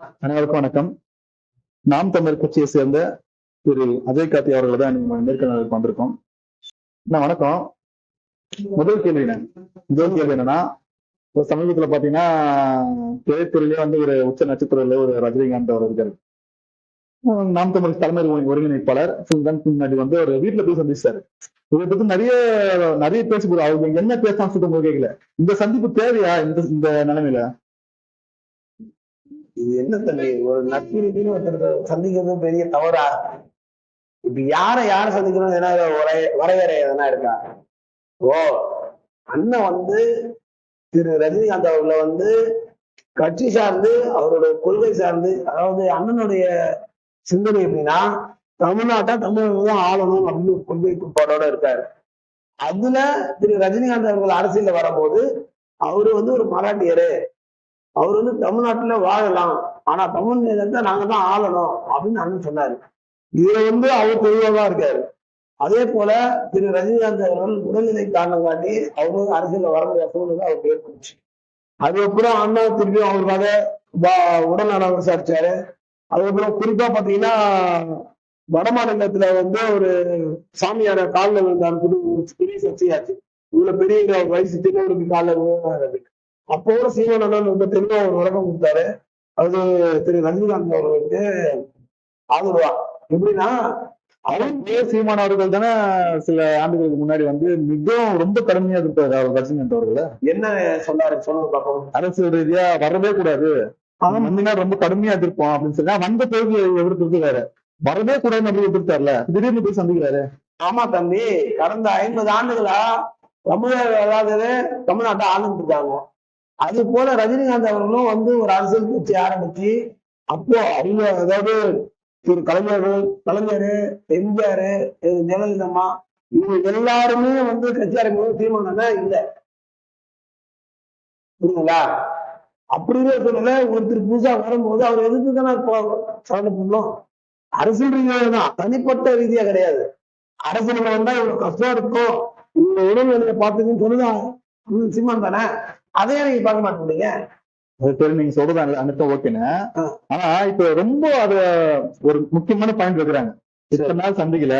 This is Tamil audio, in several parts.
அனைவருக்கும் வணக்கம். நாம் தமிழ் கட்சியை சேர்ந்த திரு அஜய் காத்தி அவர்களை தான் நம்ம நேர்காணலுக்கு வந்திருக்கோம். நான் வணக்கம். முதல் கேள்வி என்ன? முதல் கேள்வி என்னன்னா இப்போ சமீபத்துல பாத்தீங்கன்னா திரைத்துறையிலே வந்து ஒரு உச்ச நட்சத்திரத்துல ஒரு ரஜினிகாந்த் அவர் இருக்காரு. நாம் தமிழ் தலைமை ஒருங்கிணைப்பாளர். முன்னாடி வந்து ஒரு வீட்டுல போய் சந்திச்சாரு இதை பத்தி நிறைய நிறைய பேச அவங்க என்ன பேசலாம் சொல்லிட்டு கேட்கல இந்த சந்திப்பு தேவையா? இந்த இந்த நிலைமையில? இது என்ன தம்பி? ஒரு நட்பு ரீதின்னு ஒருத்தர் சந்திக்கிறது பெரிய தவறா? இப்ப யார யார சந்திக்கணும் ஏன்னா வரைய வரையறை எதனா இருக்கா? ஓ அண்ணன் வந்து திரு ரஜினிகாந்த் அவர்களை வந்து கட்சி சார்ந்து அவரோட கொள்கை சார்ந்து அதாவது அண்ணனுடைய சிந்தனை எப்படின்னா தமிழ்நாட்டை தமிழர்கள் தான் ஆளணும் அப்படின்னு கொள்கை கோட்பாடோட இருக்காரு. அதுல திரு ரஜினிகாந்த் அவர்கள் அரசியல்ல வரும்போது அவரு வந்து ஒரு மராட்டியரு. அவர் வந்து தமிழ்நாட்டுல வாழலாம். ஆனா தமிழ் நிலத்தை நாங்க தான் ஆளணும் அப்படின்னு அண்ணன் சொன்னாரு. இதுல வந்து அவர் தெளிவாக இருக்காரு. அதே போல திரு ரஜினிகாந்த் அவர்கள் உடல்நிலை காரணம் காட்டி அவரும் அரசியல்ல வர முடியாத சூழ்நிலை அவருக்கு ஏற்பட்டுச்சு. அதுக்கப்புறம் அண்ணா திருப்பியும் அவருக்காக உடல்நலம் விசாரிச்சாரு. அதுக்கப்புறம் குறிப்பா பாத்தீங்கன்னா வட மாநிலத்துல வந்து ஒரு சாமியான காலில் விழுந்தான்னு சொல்லி ஒரு பெரிய சர்ச்சையாச்சு இவ்வளவு பெரிய வயசு சின்னவருக்கு காலில் விழுந்தாரு அப்போ கூட சீமானந்தன் வந்து தெளிவா ஒரு விளக்கம் கொடுத்தாரு. அது திரு ரஜினிகாந்த் அவர்களுக்கு ஆதரவா. எப்படின்னா அவர் சீமான் அவர்கள் தானே சில ஆண்டுகளுக்கு முன்னாடி வந்து மிகவும் ரொம்ப கடுமையா இருப்பாரு அவர் ரஜினிகாந்த் அவர்கள. என்ன சொன்னாரு? சொல்லுங்க பாப்போம் அரசியல் ரீதியா வரவே கூடாது. வந்தீங்கன்னா ரொம்ப கடுமையா எதிர்ப்போம் அப்படின்னு சொல்லி வந்த பிறகு எதிர்த்து வேற வரவே கூடாதுன்னு அப்படி எதிர்த்தார்ல? திடீர்னு போய் சந்திக்கிறாரு. ஆமா தம்பி கடந்த ஐம்பது ஆண்டுகளா தமிழர் அல்லாதவே தமிழ்நாட்டை ஆளுந்துட்டு இருக்காங்க. அது போல ரஜினிகாந்த் அவர்களும் வந்து ஒரு அரசியல் கட்சி ஆரம்பிச்சு அப்போ அவங்க அதாவது திரு கலைஞர் கலைஞர் எம்ஜிஆர் ஜெயலலிதம்மா இவங்க எல்லாருமே வந்து கட்சி ஆரம்பிக்கும் தீர்மானம்னா இல்ல. புரியுங்களா அப்படின்னு சொல்லல ஒருத்தர் புதுசா வரும்போது அவர் எதுக்கு தானே சரண்டு பண்ணணும்? அரசியல் ரீதியாக தான். தனிப்பட்ட ரீதியா கிடையாது. அரசியல் வந்தா இவ்வளவு கஷ்டம் இருக்கும். இந்த உடல்நிலையை பார்த்துக்குன்னு சொல்லுதான் சிம்மன் தானே. அதையே நீங்க பார்க்க மாட்டேங்கிறீங்க அது நீங்க சொல்றது அந்த ஓகேன்னு. ஆனா இப்ப ரொம்ப அத ஒரு முக்கியமான பாயிண்ட் வைக்கிறாங்க இத்தனை நாள் சந்திக்கல.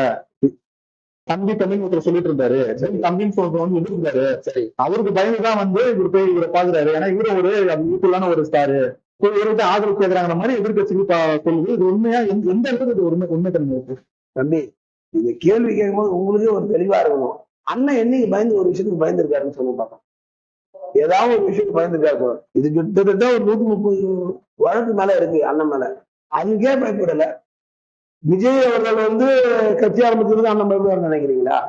தம்பி தம்பின்னு ஒருத்தர் சொல்லிட்டு இருந்தாரு. சரி, தம்பின்னு சொல்றது வந்து இருந்தாரு? சரி. அவருக்கு பயந்துதான் வந்து இவர் போய் இவரை பாக்குறாரு ஏன்னா இவரு ஒரு யூத்துலான ஒரு ஸ்டாரு இவர்கிட்ட ஆதரவு கேக்குறாங்கிற மாதிரி எதிர்கட்சிக்கு சொல்லுது. இது உண்மையா? எந்த எந்த இடத்துல இது உண்மை உண்மை தன்மை இருக்கு? தம்பி இந்த கேள்வி கேட்கும்போது உங்களுக்கே ஒரு தெளிவா இருக்கணும். அண்ணன் என்னைக்கு பயந்து ஒரு விஷயத்துக்கு பயந்துருக்காருன்னு சொல்லி பார்க்கலாம் ஏதாவது ஒரு விஷயத்துக்கு பயந்து போல. இது கிட்டத்தட்ட ஒரு நூத்தி முப்பது வழக்கு மேல இருக்கு அண்ணன் மேல. அதுக்கே பயப்படல. விஜய் அவர்கள் வந்து கட்சி ஆரம்பிச்சதுக்கு அண்ணன் பயப்படுவார் நினைக்கிறீங்களா?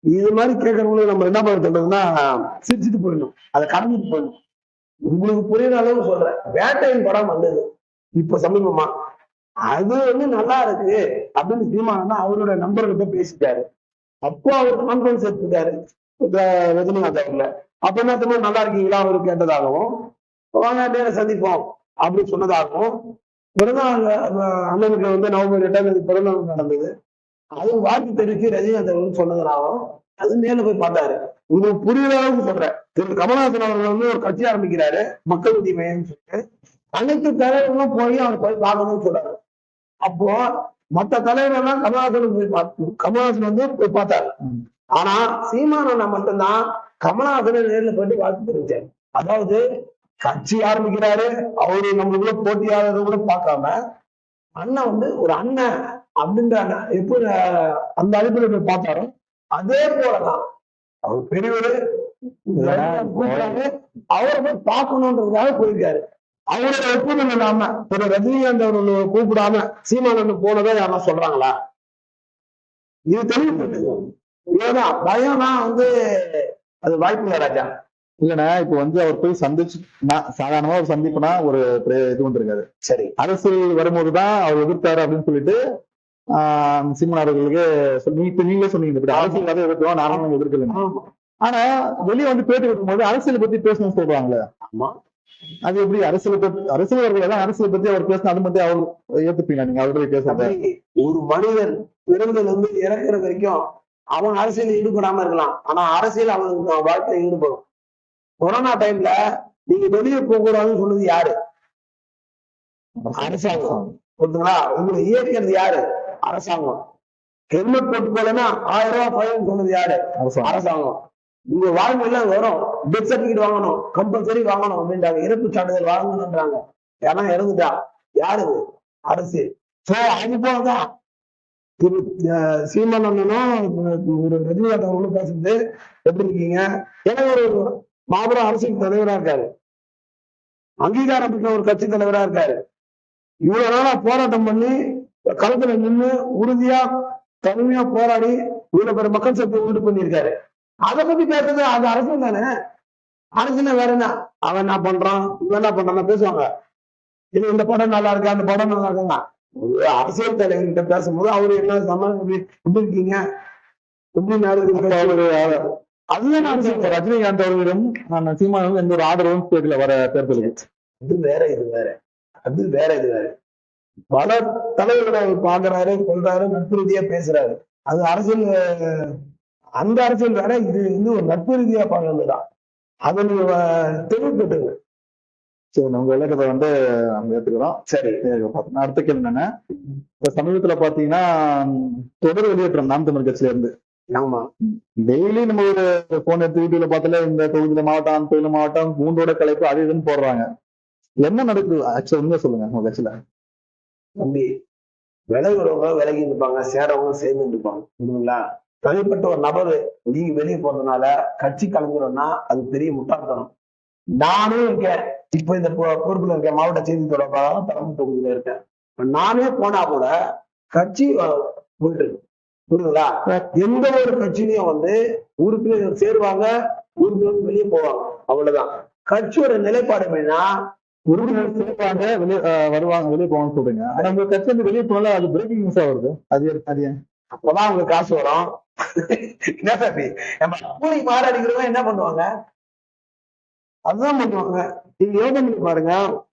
இது மாதிரி கேட்கறவங்களுக்கு நம்ம என்ன பண்ண சொல்றதுன்னா சிரிச்சுட்டு போயிடணும். அதை கடந்துட்டு போயிடணும். உங்களுக்கு புரியுற அளவு சொல்றேன். வேட்டையின் படம் வந்தது. இப்ப சமீபமா. அது வந்து நல்லா இருக்கு அப்படின்னு தீர்மானம் அவரோட நண்பர்கிட்ட பேசிட்டாரு. அப்போ அவர் கான்ஃபரன்ஸ் எடுத்துட்டாரு. இந்த ரஜினிகாந்த் அவர்ல. அப்ப என்ன திரும்ப நல்லா இருக்கீங்களா? அவரு கேட்டதாகவும் வாங்க நேர சந்திப்போம் அப்படின்னு சொன்னதாகவும் பிறந்தநாள் அஹ், அண்ணனுக்கு வந்து நவம்பர் எட்டாம் தேதி பிறந்தநாள் நடந்தது. அது வாழ்த்து தெரிவிச்சு ரஜினிகாந்த் அவர்கள் சொன்னதுனாலும் அது நேர்ல போய் பார்த்தாரு. உங்களுக்கு புரியுற அளவுக்கு சொல்றேன். திரு. கமலஹாசன் அவர்கள் வந்து ஒரு கட்சி ஆரம்பிக்கிறாரு மக்கள் நீதி மையம் சொல்லிட்டு. அனைத்து தலைவர்களும் போய் அவர் போய் பார்க்கணும்னு சொல்றாரு அப்போ மத்த தலைவர்கள் கமலஹாசன் போய் பார்த்து கமலஹாசன் வந்து போய் பார்த்தாரு. ஆனா சீமானண்ணா மட்டும்தான் கமலஹாசனை நேர்ல போயிட்டு வாழ்த்து தெரிவிச்சாரு அதாவது கட்சி ஆரம்பிக்கிறாரு அவரு நம்மளுக்குள்ள போட்டியாளர் கூட பார்க்காம அண்ணன் வந்து ஒரு அண்ணன் அப்படின்ற அண்ணன் எப்படி அந்த அடிப்படையில் போய் பார்த்தாரோ அதே போலதான். அவர் பெரியவர் அவரை போய் பார்க்கணுன்றதுக்காக போயிருக்காரு. அவரோட ஒப்புதல் இல்லாம திரு ரஜினிகாந்த் அவர்கள் கூப்பிடாம சீமானந்தன் போனதை யாரா சொல்றாங்களா? இது தெளிவுபடுத்துங்க இவ்வளவுதான். பயம்னா வந்து அது வாய்ப்பு இல்லை ராஜா. இல்லண்ணா இப்ப வந்து அவர் போய் சந்திச்சு சாதாரணமா ஒரு சந்திப்புனா ஒரு இது வந்திருக்காரு சரி. அரசியல் வரும்போதுதான் அவர் எதிர்த்தாரு அப்படின்னு சொல்லிட்டு சீமான் அவர்களுக்கு இப்ப நீங்களே சொன்னீங்க இப்படி அரசியல் அதை எதிர்க்கிறோம் நானும் எதிர்க்கல ஆனா வெளியே வந்து பேட்டி கொடுக்கும்போது அரசியலை பத்தி பேசணும்னு சொல்றாங்களே. ஆமா. அது எப்படி அரசியலை பத்தி அரசியல்வாதிகள் தான் அரசியலை பத்தி அவர் பேசினா அது மட்டும் அவர் ஏத்துப்பீங்களா நீங்க அவர்களை பேசுறத? அப்படி ஒரு மனிதன் பிறந்ததுல இருந்து இறக்குற வரைக்கும் அவன் அரசியல் ஈடுபடாம இருக்கலாம். ஆனா அரசியல் அவனுக்கு வாழ்க்கையில ஈடுபடும். கொரோனா டைம்ல நீங்க வெளியே போக கூடாதுன்னு சொன்னது யாரு? அரசாங்கம். புரியுதுங்களா உங்களை இயக்கிறது யாரு? அரசாங்கம். ஹெல்மெட் போட்டு போலன்னா ஆயிரம் ரூபாய் ஃபைன் சொன்னது யாரு? அரசாங்கம். உங்க வாழ்க்கையில வரும் டெத் சர்டிபிகேட் வாங்கணும் கம்பல்சரி வாங்கணும் அப்படின்றாங்க. இறப்பு சான்றிதழ் வாங்கணும்ன்றாங்க. ஏன்னா இறந்துட்டா? யாரு? அரசு. சோ அது போலதான். திரு சீமான் அண்ணனும் ஒரு ரஜினிகாந்த் அவர்களும் பேசுறது. எப்படி இருக்கீங்க? ஏன்னா ஒரு மாபெரும் அரசியல் தலைவரா இருக்காரு? அங்கீகாரம் பெற்ற ஒரு கட்சி தலைவரா இருக்காரு. இவ்வளவு நாளா போராட்டம் பண்ணி களத்துல நின்னு உறுதியா கடுமையா போராடி இவ்வளவு பேர் மக்கள் சக்தி உண்டு பண்ணியிருக்காரு. அதை பத்தி பேசுறது அது அரசியல் தானே? அரசியல் வேற என்ன? அவன் என்ன பண்றான்? இவன் என்ன பண்றான்? பேசுவாங்க. இது இந்த படம் நல்லா இருக்கு? அந்த படம் நல்லா இருக்குங்க அரசியல் தலைவர்கிட்ட பேசும்போது அவரு என்ன சமாளம் எப்படி இருக்கீங்க? எப்படி நாடு அதுதான் அரசியல் ரஜினிகாந்த் அவர்களிடம் நான் சீமானும் எந்த ஒரு ஆதரவும் கேட்கல வர தேர்தலுக்கு. அது வேற இது வேற. அது வேற இது வேற. பல தலைவர்களை அவர் பாக்குறாரு கொள்றாரு நட்பு ரீதியா பேசுறாரு. அது அரசியல் அந்த அரசியல் வேற இது வந்து ஒரு நட்பு ரீதியா பாக்குறதுதான் அதை நீங்க தெளிவுபட்டுங்க சரி உங்க விளக்கத்தை வந்து நம்ம ஏத்துக்கிறோம். சரி அடுத்த கேள்வி என்னன்னா? இப்ப சமீபத்துல பாத்தீங்கன்னா தொடர் வெளியேற்றம் நாம் தமிழ் கட்சியில இருந்து. ஆமா. டெய்லி நம்ம ஒரு போன் எடுத்து யூடியூப்ல பார்த்தாலே இந்த தொகுதியில மாவட்டம் அந்த தொகுதியில மாவட்டம் மூன்றோட கலைப்பு அது இதுன்னு போடுறாங்க. என்ன நடக்குது? ஆக்சுவலா உண்மையா சொல்லுங்க உங்க கட்சியில. தம்பி விலகுறவங்க விலகி இருப்பாங்க சேரவங்க சேர்ந்து இருப்பாங்க புரியுதுங்களா? தனிப்பட்ட ஒரு நபர் நீங்க வெளியே போறதுனால கட்சி கலந்துறோம்னா அது பெரிய முட்டாள்தனம். நானும் இருக்கேன். இப்ப இந்த பொறுப்புல இருக்கேன் மாவட்ட செய்தி தொடர்பாக தலைமை தொகுதியில இருக்கேன். நானே போனா கூட கட்சி போயிட்டு இருக்கு புரியுதுங்களா? எந்த ஒரு கட்சியிலையும் வந்து உறுப்பினர்கள் சேருவாங்க உறுப்பினர்கள் வெளியே போவாங்க. அவ்வளவுதான். கட்சியோட நிலைப்பாடு என்னன்னா உறுப்பினர் சேர்ப்பாங்க வெளியே வருவாங்க வெளியே போவாங்கன்னு சொல்றீங்க. ஆனா உங்க கட்சி வந்து வெளியே போனால அது பிரேக்கிங் நியூஸா வருது. அது அது அப்பதான் அவங்க காசு வரும். என்ன தம்பி நம்ம கூலி மாறு அடிக்கிறவங்க என்ன பண்ணுவாங்க? அதுதான் பண்ணுவாங்க. நீங்க யோசனை பண்ணி பாருங்க.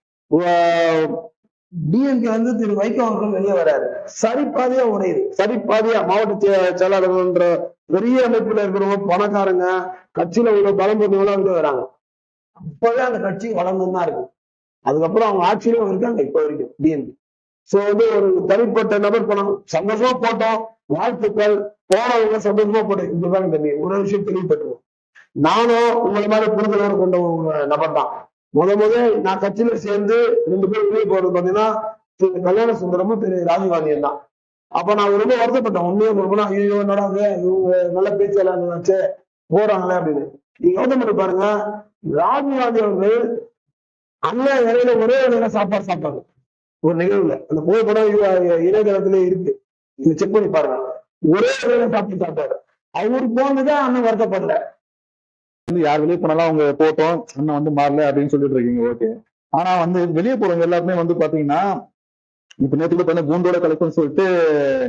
டிஎம்கே வந்து திரு வைகோ அவர்கள் வெளியே வராரு. சரிபாதியா உடையுது. சரிபாதியா மாவட்ட செ- செயலாளர்கள்ன்ற பெரிய அமைப்புல இருக்கிறவங்க பணக்காரங்க கட்சியில உள்ள பலம் பெற்றவங்க வெளியே வராங்க. அப்பவே அந்த கட்சி வளர்ந்துதான் இருக்கும் இருக்கு. அதுக்கப்புறம் அவங்க ஆட்சியிலும் இருக்காங்க இப்ப வரைக்கும் டிஎம்கே சோ வந்து ஒரு தனிப்பட்ட நபர் பணம் சந்தோஷமா போட்டோம். வாழ்த்துக்கள். போனவங்க சந்தோஷமா போட்டோம் இதுதான் தம்பி. ஒரு விஷயம் தெளிவுபட்டுருவோம் நானும் உங்களை மாதிரி புரிதலோடு கொண்ட நபர் தான் முத முத நான் கட்சியில சேர்ந்து ரெண்டு பேரும் வெளியே போறது பாத்தீங்கன்னா திரு கல்யாண சுந்தரமும் திரு ராஜீவ்காந்தியும் தான். அப்ப நான் ரொம்ப வருத்தப்பட்டேன். உண்மையை சொல்லணும்னா ஐயோ என்னடா இவங்க நல்ல பேச்சாளர் வச்சு போறாங்களே அப்படின்னு. நீங்க யோசனை பண்ணி பாருங்க ராஜீவ்காந்தி அவர்கள் அண்ணன் இடையில ஒரே இடையில சாப்பாடு சாப்பிட்டாங்க. ஒரு நிகழ்வுல. அந்த புகைப்படம் இணையதளத்திலே இருக்கு. நீங்க செக் பண்ணி பாருங்க. ஒரே இடையில சாப்பிட்டு சாப்பிட்டாரு. அவரு போனதுதான் அண்ணன் வருத்தப்படல. வந்து யார் வெளியே போனாலும் அவங்க போட்டோம் இன்னும் வந்து மாறல அப்படின்னு சொல்லிட்டு இருக்கீங்க ஓகே ஆனா வந்து வெளியே போறவங்க எல்லாருமே வந்து பாத்தீங்கன்னா இப்ப நேற்று கூட பார்த்தா பூண்டோட கலெக்ஷன் சொல்லிட்டு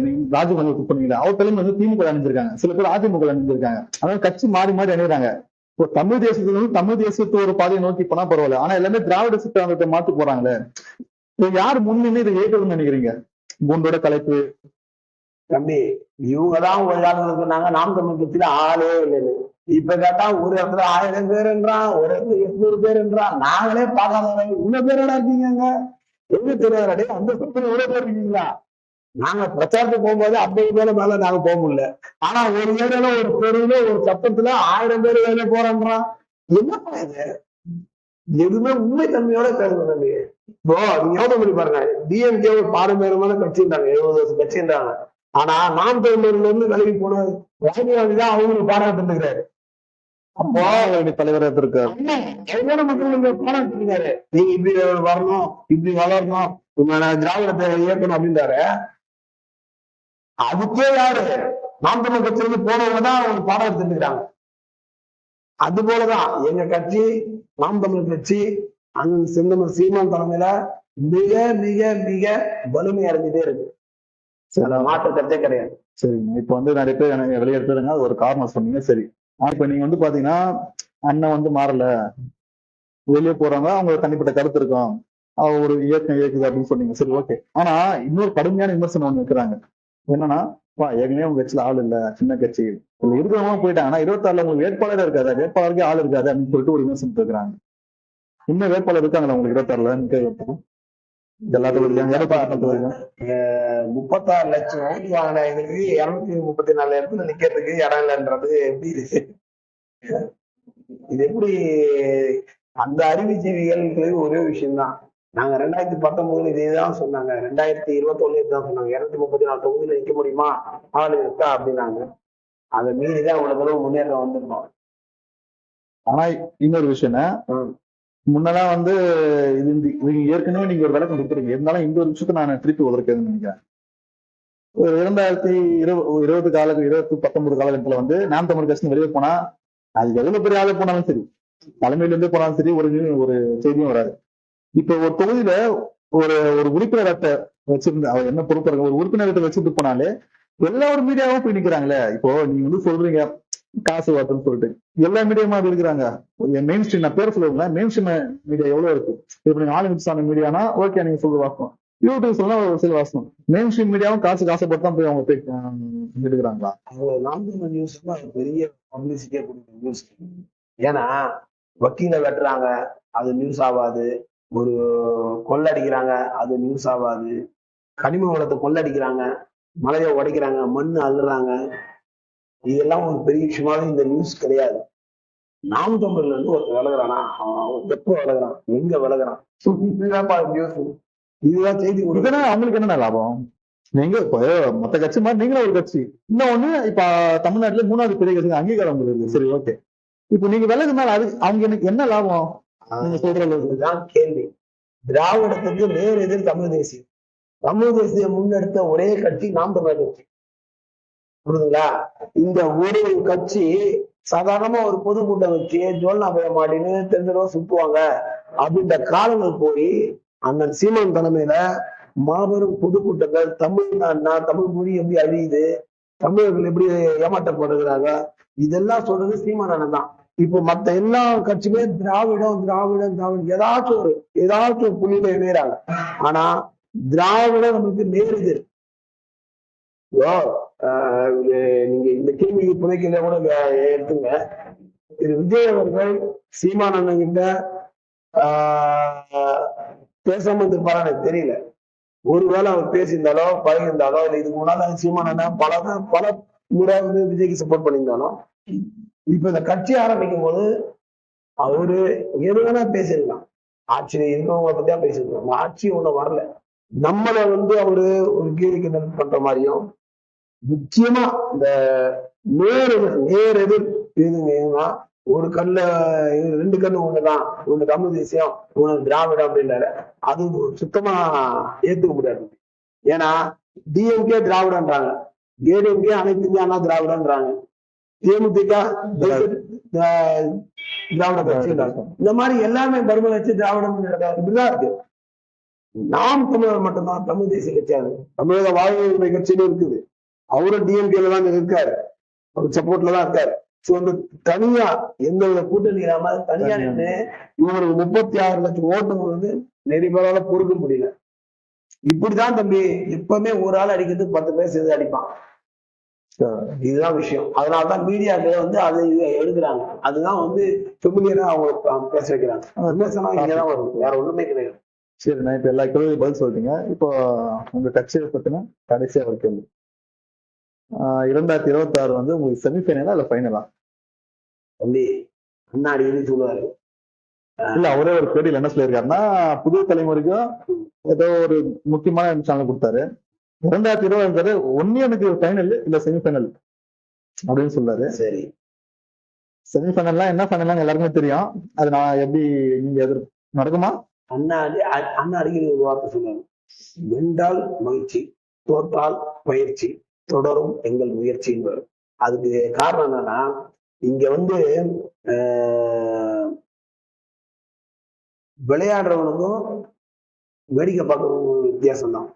நீங்க ராஜீவ்காந்தி கூப்பிட்டு பண்ணீங்களா அவர் தலைமை வந்து திமுக அணிஞ்சிருக்காங்க. சில பேர் அதிமுக அணிஞ்சிருக்காங்க. அதாவது கட்சி மாறி மாறி அணிகிறாங்க இப்போ தமிழ் தேசத்துல வந்து தமிழ் தேசத்து ஒரு பாதையை நோக்கி போனா பரவாயில்ல. ஆனா எல்லாமே திராவிட சித்தாந்தத்தை மாத்து போறாங்களே. இப்போ யார் முன்னின்று இதை ஏற்கணும்னு நினைக்கிறீங்க? கூண்டோட கலைப்பு. தம்பி இவங்கதான் ஒரு காலத்துல சொன்னாங்க. நாம் தமிழ் கட்சியில ஆளே இல்லைன்னு. இப்ப கேட்டா ஒரு இடத்துல ஆயிரம் பேருன்றான் ஒரு இடத்துல எட்நூறு பேருன்றான் நாங்களே பார்க்காத இவ்வளவு பேரோட இருக்கீங்க எங்க தெரியாதே? அந்த சுத்தம் இவ்வளவு பேர் இருக்கீங்களா? நாங்க பிரச்சாரத்துக்கு போகும்போது ஐம்பது பேர் மேல நாங்க போக முடியல. ஆனா ஒரு ஏரியால ஒரு தெருவுல ஒரு சத்தத்துல ஆயிரம் பேர் வேலை போறோம்ன்றான் என்னப்பா இது? எதுவுமே உண்மை தன்மையோட பேசணும் தம்பி இப்போ நீங்க யோசனை பண்ணி பாருங்க. டிஎம்கே ஒரு பாரம்பரியமான கட்சின்றாங்க. எழுபது வருஷம் கட்சின்றாங்க. ஆனா நாம் தமிழர்ல இருந்து விலகி போன ராஜீவ்காந்தி தான் அவங்களுக்கு பாராட்டு இருக்கிறாரு அப்போ அவருடைய தலைவர் இருக்காரு எவ்வளவு மக்கள் இங்க பாராட்டு இருக்காரு நீங்க இப்படி வரணும் இப்படி வளரணும் திராவிடத்தை இயக்கணும் அப்படின்றாரு. அதுக்கே யாரு? நாம் தமிழ் கட்சியிலிருந்து போனவங்க தான் அவங்க பாடம் எடுத்துக்கிறாங்க அது போலதான் எங்க கட்சி நாம் தமிழ் கட்சி அண்ணன் செந்தமர் சீமான் தலைமையில மிக மிக மிக வலிமை அடைஞ்சிட்டே இருக்கு. மாற்று கருத்தே கிடையாது. சரிங்க. இப்ப வந்து நிறைய பேர் எனக்கு வெளியெடுத்துருங்க அது ஒரு காரணம் சொன்னீங்க. சரி. இப்ப நீங்க வந்து பாத்தீங்கன்னா அண்ணன் வந்து மாறல. வெளியே போறவங்க அவங்க தனிப்பட்ட கருத்து இருக்கும். ஒரு இயக்கம் இயக்குது அப்படின்னு சொன்னீங்க. சரி ஓகே ஆனா இன்னொரு கடுமையான விமர்சனம் ஒண்ணு வைக்கிறாங்க. என்னன்னா பா ஏற்கனவே உங்க கட்சியில ஆள் இல்ல. சின்ன கட்சி. இதுல இருக்கிறவங்க போயிட்டாங்க. ஆனா இருபத்தாறுல உங்களுக்கு வேட்பாளரே இருக்காது? வேட்பாளருக்கே ஆள் இருக்காது? அப்படின்னு சொல்லிட்டு ஒரு விமர்சனம் இருக்கிறாங்க இன்னும் வேட்பாளர் இருக்காங்களா உங்களுக்கு இருபத்தாறுல எல்லா தொகுதியிலும் முப்பத்தாறு லட்சம் ஓட்டு வாங்கின எங்களுக்கு இருநூத்தி முப்பத்தி நாலு இடத்துல நிக்கிறதுக்கு இடம் இல்லைன்றது எப்படி இது இது எப்படி? அந்த அறிவுஜீவிகளுக்கு ஒரே விஷயம்தான். நாங்க ரெண்டாயிரத்தி பத்தொன்பதுல இதேதான் சொன்னாங்க. ரெண்டாயிரத்தி இருபத்தி ஒண்ணுல தான் சொன்னாங்க. இருநூத்தி முப்பத்தி நாலு தொகுதியில நிக்க முடியுமா? ஆளு இருக்கா? அப்படின்னாங்க. அதை மீறிதான் இவ்வளவு தூரம் முன்னேற்றம் வந்திருக்கோம். ஆனா இன்னொரு விஷயம்னா ம். முன்னெல்லாம் வந்து இது இது ஏற்கனவே நீங்க ஒரு விளக்கம் கொடுத்துருங்க இருந்தாலும் இந்த ஒரு விஷயத்த நான் திருப்பி உதற்கேன்னு நினைக்கிறேன். ஒரு இரண்டாயிரத்தி இருபது இருபது கால இருபத்தி பத்தொன்பது காலகட்டத்துல வந்து நாம் தமிழ் கட்சி வெளியே போனா அது எவ்வளவு பெரிய ஆளு போனாலும் சரி தலைமையில இருந்தே போனாலும் சரி ஒரு ஒரு செய்தியும் வராது. இப்ப ஒரு தொகுதியில ஒரு ஒரு உறுப்பினர் அட்டை வச்சிருந்து அவர் என்ன பொறுப்பு ஒரு உறுப்பினர் அட்டை வச்சுட்டு போனாலே எல்லா ஒரு மீடியாவும் போய் நிக்கிறாங்களே. இப்போ நீங்க வந்து சொல்றீங்க காசு வாட்டுன்னு சொல்லிட்டு. எல்லா மீடியமா அது இருக்கிறாங்க. மெயின் ஸ்ட்ரீம் நான் பேர் சொல்லுவேன் மெயின் ஸ்ட்ரீம் மீடியா எவ்வளவு இருக்கு இப்ப நீங்க ஆல் ஆன மீடியானா ஓகே நீங்க சொல்ற வாசனம் யூடியூப் சொன்னா ஒரு சில வாசனம் மெயின் ஸ்ட்ரீம் மீடியாவும் காசு காசப்பட்டு தான் போய் அவங்க போய் எடுக்கிறாங்களா? அவங்க நியூஸ் பெரிய பப்ளிசிட்டியா கொடுக்குற நியூஸ் ஏன்னா வக்கீல வெட்டுறாங்க அது நியூஸ் ஆகாது. ஒரு கொள்ளடிக்கிறாங்க அது நியூஸ் ஆகாது. கனிம வளத்தை கொள்ளடிக்கிறாங்க. மலையை உடைக்கிறாங்க மண் அள்ளுறாங்க. இதெல்லாம் ஒரு பெரிய விஷயமாவே இந்த நியூஸ் கிடையாது. நாம் தமிழ்ல இருந்து ஒருத்தர் விலகுறானா? எப்போ விலகுறான்? எங்க விலகுறான்? இதுதான் நியூஸ் இதுதான் செய்தி. இதனால அவங்களுக்கு என்ன லாபம்? நீங்க இப்போ மத்த கட்சி மாதிரி நீங்களும் ஒரு கட்சி. இன்னொன்னு இப்ப தமிழ்நாட்டுல மூணாவது பெரிய கட்சி அங்கீகாரம் இருக்கு சரி ஓகே. இப்போ நீங்க விலகுனால அது அவங்க எனக்கு என்ன லாபம்? நீங்க சொல்ற அளவுக்கு இதுதான் கேள்வி. திராவிடத்துக்கு நேர் எதிர் தமிழ் தேசியம். தமிழ் தேசியம் முன்னெடுத்த ஒரே கட்சி நாம் தமிழர் கட்சி. புரியுதுங்களா இந்த ஒரு கட்சி சாதாரணமா ஒரு பொதுக்கூட்டம் வச்சு ஜோல்னா போய மாடின்னு தெரிஞ்சவங்க சுத்துவாங்க. அப்படின்ற காலங்கள் போய் அண்ணன் சீமான் தலைமையில மாபெரும் பொதுக்கூட்டங்கள் தமிழ்நாடுனா தமிழ் மொழி எப்படி அழியுது தமிழர்கள் எப்படி ஏமாற்றப்படுகிறாங்க இதெல்லாம் சொல்றது சீமான் அண்ணன் தான். இப்போ மத்த எல்லா கட்சியுமே திராவிடம் திராவிடம் திராவிடம் ஏதாச்சும் ஒரு ஏதாச்சும் ஒரு புள்ளியில இணையறாங்க. ஆனா திராவிடம் நம்மளுக்கு நேருது ஓ நீங்க இந்த கேள்விக்கு புதைக்கல கூட எடுத்துங்க. இது விஜய் அவர்கள் சீமானந்தன் கிட்ட ஆஹ் பேசாம இருந்திருப்பாரா எனக்கு தெரியல. ஒருவேளை அவர் பேசியிருந்தாலோ பழகிருந்தாலோ இல்ல இதுக்கு முன்னாடி சீமானந்தன் பல பல முறை வந்து விஜய்க்கு சப்போர்ட் பண்ணியிருந்தாலும் இப்ப இந்த கட்சி ஆரம்பிக்கும் போது அவரு எது வேணா பேசிருக்கலாம் ஆட்சியில இருக்கிறவங்க பத்தியா பேசிருக்கோம் ஆட்சி ஒண்ணு வரல. நம்மளை வந்து அவரு ஒரு கேலி கிண்டல் பண்ற மாதிரியும் நிச்சயமா இந்த நேர் எதிர் நேர் எதிர் இதுங்கன்னா ஒரு கல்ல ரெண்டு கண்ணு ஒண்ணுதான். ஒண்ணு தமிழ் தேசியம் ஒண்ணு திராவிடம் அப்படின்றாரு. அது சுத்தமா ஏத்துக்க முடியாது. ஏன்னா டிஎம்கே திராவிடன்றாங்க ஏடிஎம்கே அனைத்து இந்திய அண்ணா திராவிடன்றாங்க தேமுதிக திராவிட கட்சின்றாங்க இந்த மாதிரி எல்லாமே பருமன் வச்சு திராவிடம் இப்படிதான் இருக்கு. நாம் தமிழர் மட்டும்தான் தமிழ் தேசிய கட்சியாது தமிழக வாழ்வு உரிமை கட்சியில இருக்குது. அவரும் டிஎம்கேல தான் இருக்காரு. அவர் சப்போர்ட்ல தான் இருக்காரு. சோ அந்த தனியா எந்த வித கூட்டணி இல்லாம தனியா நின்று இவருக்கு முப்பத்தி ஆறு லட்சம் ஓட்டுகள் வந்து நிறைய பேரால பொறுக்க முடியல. இப்படிதான் தம்பி எப்பவுமே ஒரு ஆள் அடிக்கிறதுக்கு பத்து பேர் சேர்ந்து அடிப்பான். இதுதான் விஷயம். அதனாலதான் மீடியாக்கள் வந்து அதை எடுக்கிறாங்க. அதுதான் வந்து ஃபெமிலியரா அவங்க பேச வைக்கிறாங்க. விமர்சனம் இங்கதான் வரும். வேற ஒண்ணுமே கிடையாது. சரி நான் இப்ப எல்லா கேள்வியும் பதில் சொல்லிட்டீங்க. இப்போ உங்க கட்சியை பத்தின கடைசியா ஒரு கேள்வி. இரண்டாயிரத்தி இருபத்தி ஆறு வந்து உங்களுக்கு செமிஃபைனலா இல்ல ஃபைனலா தம்பி அண்ணா அடிக்கடி சொல்லுவாரு. இல்ல அவரே ஒரு பேட்டியில் என்ன சொல்லியிருக்காருன்னா புது தலைமுறைக்கும் ஏதோ ஒரு முக்கியமான சேனல் கொடுத்தாரு. இரண்டாயிரத்தி இருபது ஒன்னு எனக்கு ஃபைனல் இல்ல செமிஃபைனல் அப்படின்னு சொல்லாரு சரி. செமிஃபைனல்லாம் என்ன ஃபைனல்லாம் எல்லாருக்குமே தெரியும். அது நான் எப்படி நீங்க எதிர் நடக்குமா? அண்ணா அண்ணா அடிக்கடி ஒரு வார்த்தை சொல்லுவாங்க வென்றால் மகிழ்ச்சி தோற்றால் பயிற்சி. தொடரும் எங்கள் முயற்சியின் என்பவர் அதுக்கு காரணம் என்னன்னா இங்க வந்து ஆஹ், விளையாடுறவனுக்கும் வேடிக்கை பார்க்கறவங்க வித்தியாசம் தான்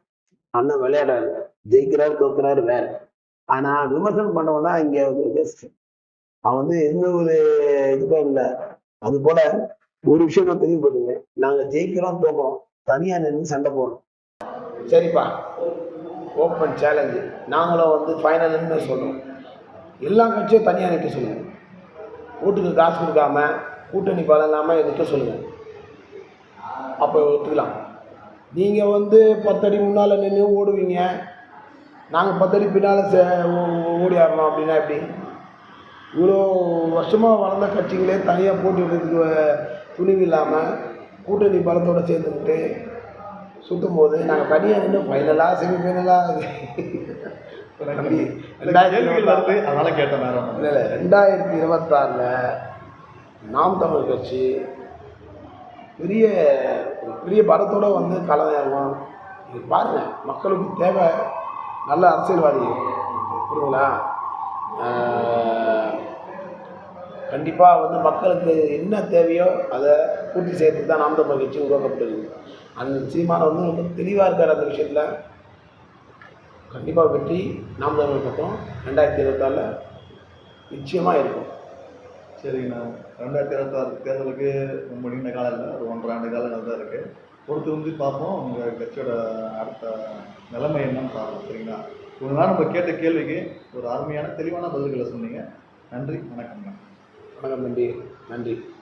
அண்ணன் விளையாடாரு ஜெயிக்கிறாரு தோக்குறாரு வேற. ஆனா விமர்சனம் பண்ணவன் தான் இங்க பெஸ்ட் அவன் வந்து எந்த ஒரு இதுக்கும் இல்லை. அது போல ஒரு விஷயம் நான் தெளிவுபடுங்க நாங்க ஜெயிக்கிறோம் தோக்கிறோம் தனியா நின்று சண்டை போடுறோம். சரிப்பா. Open challenge. நாங்களும் வந்து ஃபைனல்னு சொல்லுவோம் எல்லா கட்சியும் தனியாக நிற்க சொல்லுவோம் வீட்டுக்கு காசு கொடுக்காம கூட்டணி பலம் இல்லாமல் நிற்க சொல்லுவோம் அப்போ ஒத்துக்கலாம். நீங்கள் வந்து பத்தடி முன்னால் நின்று ஓடுவீங்க. நாங்கள் பத்தடி பின்னால் சே ஓடி ஆடணும் அப்படின்னா எப்படி? இவ்வளோ வருஷமாக வளர்ந்த கட்சிகளே தனியாக போட்டி விடுறதுக்கு துணிவு இல்லாமல் கூட்டணி பலத்தோடு சேர்ந்துக்கிட்டு சுற்றும் போது நாங்கள் தனியாக நின்று ஃபைனலாக செமி ஃபைனலாக தம்பி, ரெண்டாயிரத்தி அதனால கேட்டேன் வேற ஒண்ணும் இல்லை இல்லை ரெண்டாயிரத்தி இருபத்தாறில் நாம் தமிழ் கட்சி பெரிய ஒரு பெரிய பலத்தோடு வந்து களம் இது பாருங்கள் மக்களுக்கு தேவை. நல்ல அரசியல்வாதி. புரியுங்களா கண்டிப்பாக வந்து மக்களுக்கு என்ன தேவையோ அதை பூர்த்தி செய்யறதுக்கு தான் நாம் தமிழ் கட்சி உருவாக்கப்பட்டிருக்கு. அந்த சீமானை வந்து ரொம்ப தெளிவாக இருக்கார் அந்த விஷயத்தில். கண்டிப்பாக வெற்றி நாம் தமிழ் பக்கம் ரெண்டாயிரத்தி இருபத்தாறில் நிச்சயமாக இருக்கும். சரிங்கண்ணா. ரெண்டாயிரத்தி இருபத்தாறு தேர்தலுக்கு ரொம்ப நீண்ட காலம் இல்லை. ஒரு ஒன்றரை ஆண்டு காலங்கள் தான் இருக்கு. பொறுத்து வந்து பார்ப்போம். உங்கள் கட்சியோட அடுத்த நிலைமை என்னன்னு பார்ப்போம். சரிங்களா? ஒரு நாள் நம்ம கேட்ட கேள்விக்கு ஒரு அருமையான தெளிவான பதில்களை சொன்னீங்க. நன்றி. வணக்கம்ண்ணா. வணக்கம் தம்பி. நன்றி.